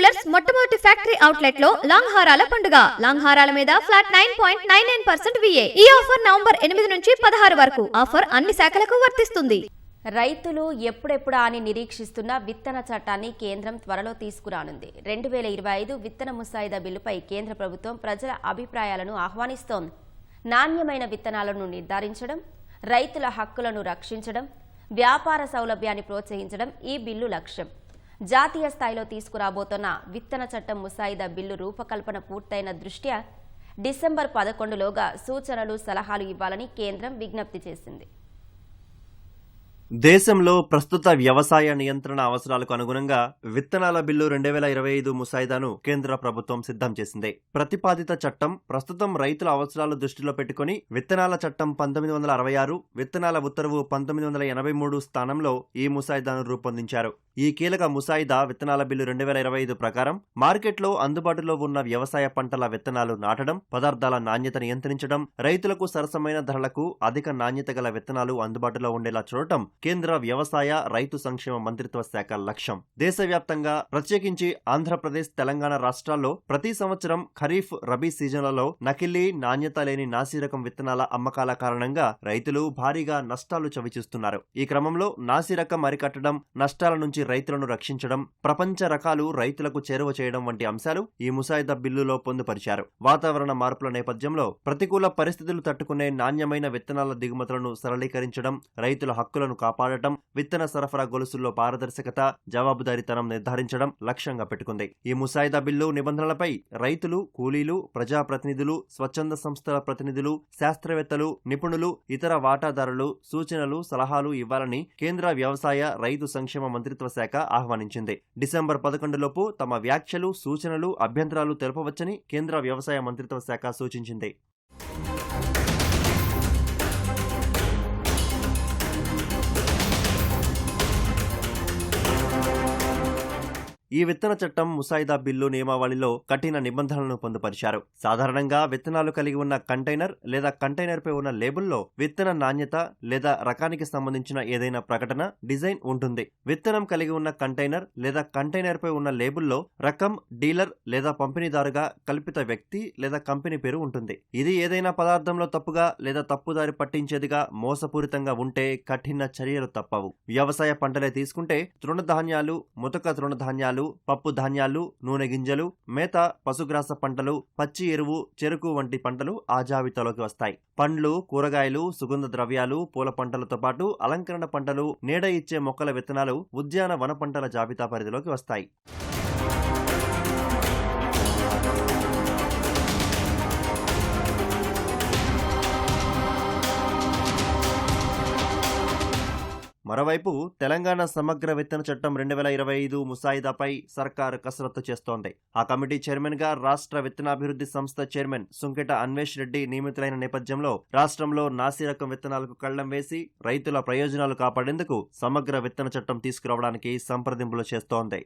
Jewellers మొట్టమొదటి factory అవుట్లెట్లో long హారాల పండుగ. లాంగ్ హారాల మీద flat nine point nine nine percent VA ఈ ఆఫర్ నవంబర్ ఎనిమిది నుంచి పదహారు వరకు. ఆఫర్ అన్ని శాఖలకు వర్తిస్తుంది. రైతులు ఎప్పుడెప్పుడా అని నిరీక్షిస్తున్న విత్తన చట్టాన్ని కేంద్రం త్వరలో తీసుకురానుంది. రెండు వేల ఇరవై ఐదు విత్తన ముసాయిదా బిల్లుపై కేంద్ర ప్రభుత్వం ప్రజల అభిప్రాయాలను ఆహ్వానిస్తోంది. నాణ్యమైన విత్తనాలను నిర్ధారించడం రైతుల హక్కులను రక్షించడం వ్యాపార సౌలభ్యాన్ని ప్రోత్సహించడం ఈ బిల్లు లక్ష్యం. జాతీయ స్థాయిలో తీసుకురాబోతున్న విత్తన చట్టం ముసాయిదా బిల్లు రూపకల్పన పూర్తయిన దృష్ట్యా డిసెంబర్ పదకొండులోగా సూచనలు సలహాలు ఇవ్వాలని కేంద్రం విజ్ఞప్తి చేసింది. దేశంలో ప్రస్తుత వ్యవసాయ నియంత్రణ అవసరాలకు అనుగుణంగా విత్తనాల బిల్లు రెండు వేల ఇరవై ఐదు ముసాయిదాను కేంద్ర ప్రభుత్వం సిద్ధం చేసింది. ప్రతిపాదిత చట్టం ప్రస్తుతం రైతుల అవసరాలు దృష్టిలో పెట్టుకుని విత్తనాల చట్టం పంతొమ్మిది వందల అరవై ఆరు విత్తనాల ఉత్తర్వు పంతొమ్మిది వందల ఎనభై మూడు స్థానంలో ఈ ముసాయిదాను రూపొందించారు. ఈ కీలక ముసాయిదా విత్తనాల బిల్లు రెండు వేల ఇరవై ఐదు ప్రకారం మార్కెట్లో అందుబాటులో ఉన్న వ్యవసాయ పంటల విత్తనాలు నాటడం పదార్థాల నాణ్యత నియంత్రించడం రైతులకు సరసమైన ధరలకు అధిక నాణ్యత గల విత్తనాలు అందుబాటులో ఉండేలా చూడటం కేంద్ర వ్యవసాయ రైతు సంక్షేమ మంత్రిత్వ శాఖ లక్ష్యం. దేశవ్యాప్తంగా ప్రత్యేకించి ఆంధ్రప్రదేశ్ తెలంగాణ రాష్ట్రాల్లో ప్రతి సంవత్సరం ఖరీఫ్ రబీ సీజన్లలో నకిలీ నాణ్యత లేని నాసిరకం విత్తనాల అమ్మకాల కారణంగా రైతులు భారీగా నష్టాలు చవిచూస్తున్నారు. ఈ క్రమంలో నాసిరకం అరికట్టడం నష్టాల నుంచి రైతులను రక్షించడం ప్రపంచ రకాలు రైతులకు చేరువ చేయడం వంటి అంశాలు ఈ ముసాయిదా బిల్లులో పొందుపరిచారు. వాతావరణ మార్పుల నేపథ్యంలో ప్రతికూల పరిస్థితులు తట్టుకునే నాణ్యమైన విత్తనాల దిగుమతులను సరళీకరించడం రైతుల హక్కులను కాపాడటం విత్తన సరఫరా గొలుసుల్లో పారదర్శకత జవాబుదారీతనం నిర్ధారించడం లక్ష్యంగా పెట్టుకుంది. ఈ ముసాయిదా బిల్లు నిబంధనలపై రైతులు కూలీలు ప్రజాప్రతినిధులు స్వచ్ఛంద సంస్థల ప్రతినిధులు శాస్త్రవేత్తలు నిపుణులు ఇతర వాటాదారులు సూచనలు సలహాలు ఇవ్వాలని కేంద్ర వ్యవసాయ రైతు సంక్షేమ మంత్రిత్వ శాఖ ఆహ్వానించింది. డిసెంబర్ పదకొండులోపు తమ వ్యాఖ్యలు సూచనలు అభ్యంతరాలు తెలపవచ్చని కేంద్ర వ్యవసాయ మంత్రిత్వ శాఖ సూచించింది. ఈ విత్తన చట్టం ముసాయిదా బిల్లు నియమావళిలో కఠిన నిబంధనలను పొందుపరిచారు. సాధారణంగా విత్తనాలు కలిగి ఉన్న కంటైనర్ లేదా కంటైనర్పై ఉన్న లేబుల్లో విత్తన నాణ్యత లేదా రకానికి సంబంధించిన ఏదైనా ప్రకటన డిజైన్ ఉంటుంది. విత్తనం కలిగి ఉన్న కంటైనర్ లేదా కంటైనర్పై ఉన్న లేబుల్లో రకం డీలర్ లేదా పంపిణీదారుగా కల్పిత వ్యక్తి లేదా కంపెనీ పేరు ఉంటుంది. ఇది ఏదైనా పదార్థంలో తప్పుగా లేదా తప్పుదారి పట్టించేదిగా మోసపూరితంగా ఉంటే కఠిన చర్యలు తప్పవు. వ్యవసాయ పంటలే తీసుకుంటే తృణధాన్యాలు ముతక తృణధాన్యాలు పప్పు ధాన్యాలు నూనె గింజలు మేత పశుగ్రాస పంటలు పచ్చి ఎరువు చెరుకు వంటి పంటలు ఆ జాబితాలోకి వస్తాయి. పండ్లు కూరగాయలు సుగంధ ద్రవ్యాలు పూల పంటలతో పాటు అలంకరణ పంటలు నీడ ఇచ్చే మొక్కల విత్తనాలు ఉద్యాన వన పంటల జాబితా పరిధిలోకి వస్తాయి. మరోవైపు తెలంగాణ సమగ్ర విత్తన చట్టం రెండు వేల ఇరవై ఐదు ముసాయిదాపై సర్కారు కసరత్తు చేస్తోంది. ఆ కమిటీ చైర్మన్గా రాష్ట్ర విత్తనాభివృద్ధి సంస్థ చైర్మన్ సుంకిట అన్వేష్ రెడ్డి నియమితులైన నేపథ్యంలో రాష్ట్రంలో నాసి రకం విత్తనాలకు కళ్ళం వేసి రైతుల ప్రయోజనాలు కాపాడేందుకు సమగ్ర విత్తన చట్టం తీసుకురావడానికి సంప్రదింపులు చేస్తోంది.